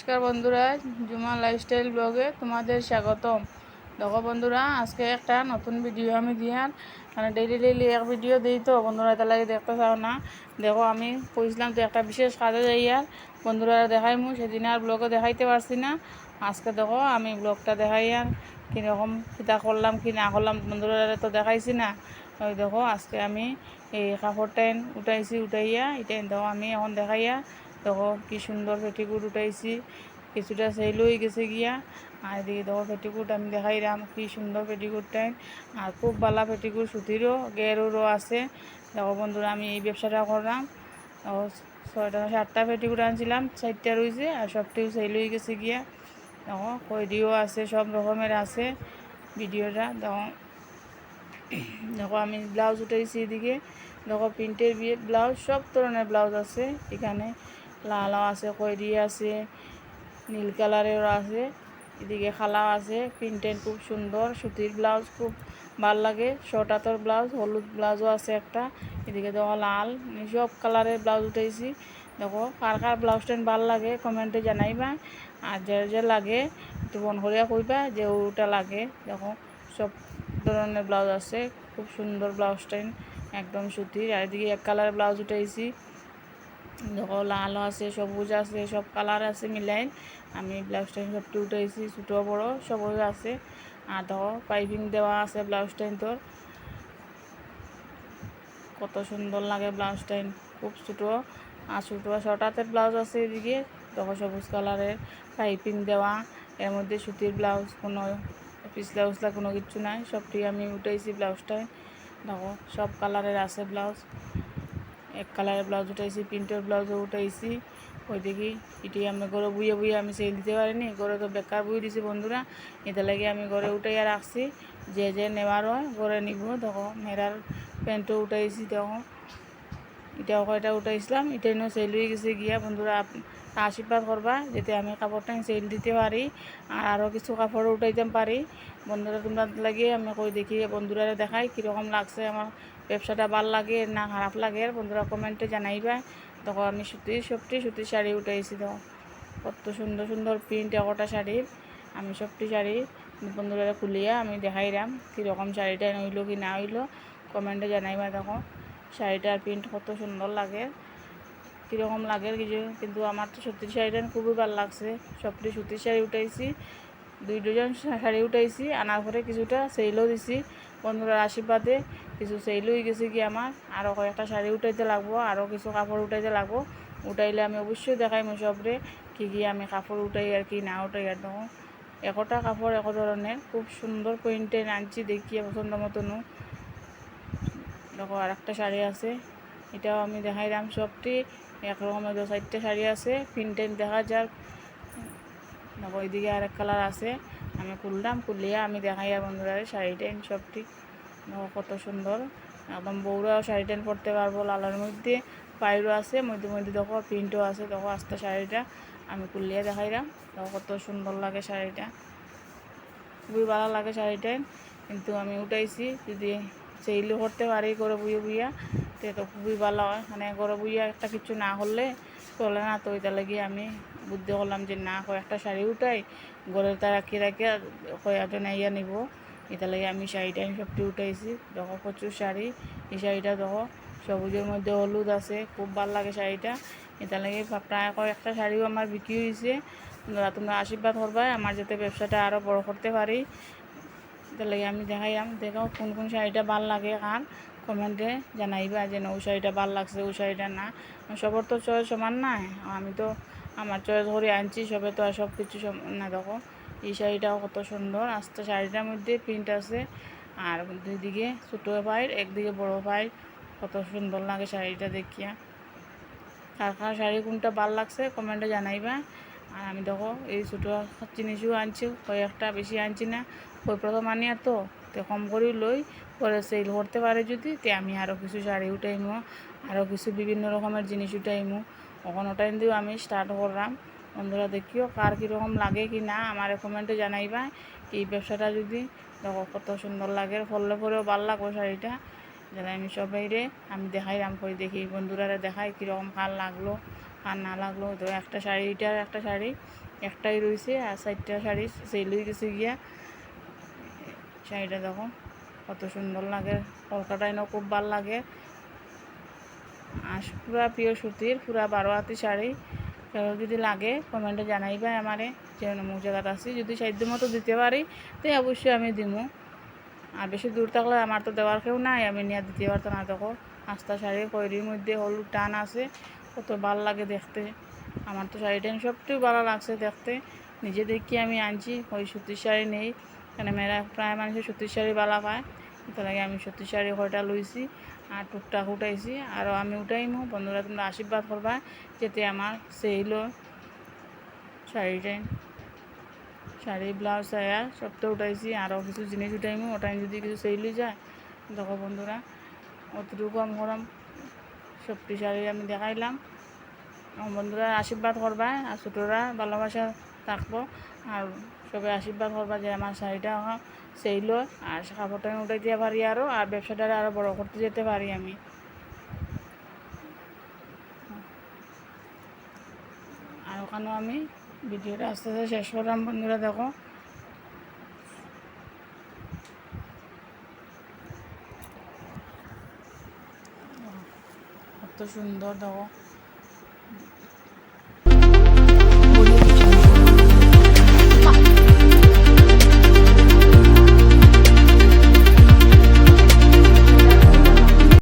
নমস্কার বন্ধুরা, জুমা লাইফস্টাইল ব্লগে তোমাদের স্বাগতম। দেখো বন্ধুরা, আজকে একটা নতুন ভিডিও আমি দিয়ার মানে ডেইলি ডেইলি এক ভিডিও দিই তো, বন্ধুরা, এটা লাগে দেখতে চাও না। দেখো, আমি কইছিলাম তো একটা বিশেষ কাজে যাই আর, বন্ধুরা দেখাইমু, সেদিন আর ব্লগে দেখাইতে পারছি না। আজকে দেখো, আমি ব্লগটা দেখাই আর কীরকম কিতা করলাম, কি না করলাম, বন্ধুরা তো দেখাইছি না। ওই দেখো, আজকে আমি এই কাপড় কাপড়টাইন উঠাইছি, উঠাইয়া এটাই দেখো, আমি এখন দেখাইয়া দেখো কি সুন্দর পেটিকুট উঠাইছি। কিছুটা সেল হয়ে গেছে গিয়া। আর এদিকে দেখো পেটিকুট আমি দেখাইলাম কি সুন্দর পেটিকুটটাই আর খুব ভালো পেটিকুট, সুতিরও, গেরোরও আছে। দেখো বন্ধুরা, আমি এই ব্যবসাটা করলাম। ছয়টা সাতটা পেটিকুট আনছিলাম, চারটা রয়েছে আর সবটিও সেল হয়ে গেছে গিয়া। দেখো কয়ডিও আছে, সব রকমের আছে ভিডিওটা। দেখো দেখো, আমি ব্লাউজ উঠাইছি এদিকে। দেখো, প্রিন্টের বিয়ে ব্লাউজ, সব ধরনের ব্লাউজ আছে এখানে। লালও আছে খয়েরি আছে, নীল কালারেরও আছে, এদিকে খালাও আছে প্রিন্টের খুব সুন্দর, সুতির ব্লাউজ খুব ভালো লাগে শর্ট হাতর ব্লাউজ, হলুদ ব্লাউজও আছে একটা, এদিকে দেখো লাল সব কালারের ব্লাউজ উঠাইছি, দেখো কার কার ব্লাউজটা ভালো লাগে, কমেন্টে জানাইবা, আর যে যে লাগে, একটু ফোন করিয়া কইবা যে ওটা লাগে, দেখো সব ধরনের ব্লাউজ আছে, খুব সুন্দর ব্লাউজটাই একদম সুতির, আর এদিকে এক কালারের ব্লাউজ উঠাইছি দেখো, লাল আছে, সবুজ আছে, সব কালার আছে মিলাই আমি ব্লাউজটা সবটি উঠাইছি ছোটো, বড় সবই আছে। আর দেখো পাইপিং দেওয়া আছে ব্লাউজটাইন তোর। কত সুন্দর লাগে ব্লাউজটাইন খুব ছোটো। আর ছোটো হাতের ব্লাউজ আছে এদিকে। দেখো, সবুজ কালারের পাইপিং দেওয়া। এর মধ্যে সুতির ব্লাউজ কোনো পিছলা উছলা কোনো কিছু নাই। সবটি আমি উঠাইছি ব্লাউজটায় দেখো, সব কালারের আছে ব্লাউজ এক কালারের ব্লাউজ উঠাইছি, প্রিন্টের ব্লাউজও উঠাইছি। ওই দেখি এটি আমি ঘরে বুয়ে বুয়ে আমি সেল দিতে পারিনি, ঘরে তো বেকার বুয়ে দিছি বন্ধুরা। এটা লাগে আমি ঘরে উঠাইয়া রাখছি, যে যে নেওয়ার হয় ঘরে নিব। দেখো মেরার প্যান্টও উঠাইছি, দেখো। এটাও কয়টা উঠাইছিলাম এটা নিয়ে সেল হয়ে গেছে গিয়া। বন্ধুরা আশীর্বাদ করবা, যাতে আমি কাপড়টা সেল দিতে পারি, আর আরও কিছু কাপড় উঠাইতে পারি। বন্ধুরা, তোমরা লাগিয়ে আমি কই দেখি বন্ধুরা দেখাই, কীরকম লাগছে আমার ব্যবসাটা ভালো লাগে, না খারাপ লাগে বন্ধুরা কমেন্টে জানাইবা। তখন আমি সুতি, সবটি সুতির শাড়ি উঠাইছি তো কত সুন্দর সুন্দর প্রিন্ট একটা শাড়ির আমি সবটি শাড়ি বন্ধুরা খুলিয়া আমি দেখাইলাম, কীরকম শাড়িটা হইল কি না হইল। কমেন্টে জানাইবা, দেখো। শাড়িটার প্রিন্ট কত সুন্দর লাগে, কীরকম লাগে, কিছু কিন্তু আমার তো সত্যির শাড়িটা খুবই ভালো লাগছে। সবটি সুতির শাড়ি উঠাইছি। দুই দুজন শাড়ি উঠাইছি, আনার পরে কিছুটা সেলও দিছি। বন্ধুরার আশীর্বাদে কিছু হয়ে গেছে কি আমার। আরও কয়েকটা শাড়ি উঠাইতে লাগবো আরও কিছু কাপড় উঠাইতে লাগবো। উঠাইলে আমি অবশ্যই দেখাই সবরে কী কী আমি কাপড় উঠাই আর কি না উঠাই আর দেখো। একটা কাপড় এক ধরনের, খুব সুন্দর প্রিন্টের আনছি দেখিয়ে পছন্দ মতনও দেখো আর একটা শাড়ি আছে, এটাও আমি দেখাইলাম। সবটি একরকমের দু চারটে শাড়ি আছে প্রিন্টের দেখা যাক। দেখো, ওইদিকে আরেক কালার আছে। আমি খুললাম, খুলিয়া আমি দেখাই আর বন্ধুরা শাড়িটা সবটি দেখো, কত সুন্দর। একদম বউরাও শাড়িটা পরতে পারব লালের মধ্যে। পায়েরও আছে, মধ্যে মধ্যে দেখো, প্রিন্টও আছে। দেখো, আস্তে শাড়িটা আমি খুলিয়া দেখাইলাম। দেখো, কত সুন্দর লাগে শাড়িটা। খুবই ভালো লাগে শাড়িটা কিন্তু আমি উঠাইছি, যদি সেইলে করতে পারি করে বুয়ে বুইয়া, তে খুবই ভালো হয়। মানে গড়ে বুইয়া একটা কিছু না হলে চলে না, তো ওইটা লাগি আমি বুদ্ধি করলাম যে না কয়েকটা শাড়ি উঠাই গড়ের তা রাখি রাখি কয়েকটা নাইয়া নিব। এটা লাগে আমি শাড়িটা আমি সবটি উঠাইছি। দেখো প্রচুর শাড়ি, এই শাড়িটা দেখো সবুজের মধ্যে হলুদ আছে, খুব ভালো লাগে শাড়িটা। এটা লাগে প্রায় কয়েকটা শাড়িও আমার বিক্রি হয়েছে তোমরা আশীর্বাদ করবা, আমার যাতে ব্যবসাটা আরও বড় করতে পারি। এটা লাগে আমি দেখাইলাম দেখো কোন কোন শাড়িটা ভালো লাগে, আর কমেন্টে জানাইবা যে না ও শাড়িটা ভালো লাগছে ও শাড়িটা না। সবার তো চয়েস সমান না আমি তো আমার চয়েস করে আনছি, সবে তো আর সব কিছু না দেখো, এই শাড়িটাও কত সুন্দর। আস্তে শাড়িটার মধ্যে প্রিন্ট আছে, আর দুই দিকে ছোটো পায়ের একদিকে বড় পায়ের কত সুন্দর লাগে শাড়িটা দেখিয়া। কার কার শাড়ি কোনটা ভালো লাগছে কমেন্টে জানাইবা। আর আমি দেখো, এই ছোটো জিনিসও আনছি, কয়েকটা বেশি আনছি না। ওই প্রথম আনিয়া তো তো কম করে লই, পরে সেল করতে পারে যদি, তে আমি আরও কিছু শাড়ি উঠাইমো আরও কিছু বিভিন্ন রকমের জিনিস উঠাইমো। ওখান ওটাই দিয়েও আমি স্টার্ট করলাম। বন্ধুরা, দেখিও কার কীরকম লাগে কি না, আমার কমেন্টে জানাইবা। এই ব্যবসাটা যদি দেখো কত সুন্দর লাগে ফললে পরেও ভালো লাগবো শাড়িটা। যারা আমি সবাইরে, আমি দেখাইলাম করে দেখি বন্ধুরা দেখাই কীরকম কার লাগল কার না লাগল। তো একটা শাড়িটার একটা শাড়ি, একটাই রয়েছে আর চারটা শাড়ি সেল হয়ে গেছে গিয়া। শাড়িটা দেখো কত সুন্দর লাগে, কলকাতায় খুব ভালো লাগে। পুরা পিওর সুতির, পুরা বারো হাতি শাড়ি। কারও যদি লাগে, কমেন্টে জানাইবা আমারে, যে অমুক জায়গাতে আছি। যদি সাধ্য মতো দিতে পারি, তো অবশ্যই আমি দিমু। আর বেশি দূর থাকলে আমার তো দেওয়ার কেউ নাই, আমি নিয়ে দিতে পারতাম না দেখো আস্তা শাড়ি, কৈরির মধ্যে হলুদ টান আছে, কত ভালো লাগে দেখতে। আমার তো শাড়িটা সবটাই ভালো লাগছে দেখতে। নিজে দেখি আমি আনছি, ওই সুতির শাড়ি নেই। এখানে মেয়েরা প্রায় মানুষের সুতির শাড়ি ভালো পায়। তার লাগে আমি সুতির শাড়ি কয়টা লইছি আর টুকটাক উঠাইছি। আরও আমি উঠাইমু। বন্ধুরা, তোমরা আশীর্বাদ করবা যাতে আমার সেইল শাড়িটাই, শাড়ি, ব্লাউজ সায়া সবটা উঠাইছি। আরও কিছু জিনিস উঠাইমু। ওটাই যদি কিছু সেইল যায়, দেখো বন্ধুরা, অতটুকু আমি করম সবটি শাড়ি আমি দেখাইলাম। বন্ধুরা, আশীর্বাদ করবা। আর ছোটরা, ভালোবাসা থাকব। আর সবাই আশীর্বাদ করবা যে আমার শাড়িটা সেইল আর কাপড়টা আমি উঠাই দিতে পারি আরও আর ব্যবসাটা আরও বড় করতে যেতে পারি আমি। আর ওখানেও আমি ভিডিওটা আস্তে আস্তে শেষ করলাম, বন্ধুরা দেখো। কত সুন্দর দেখো।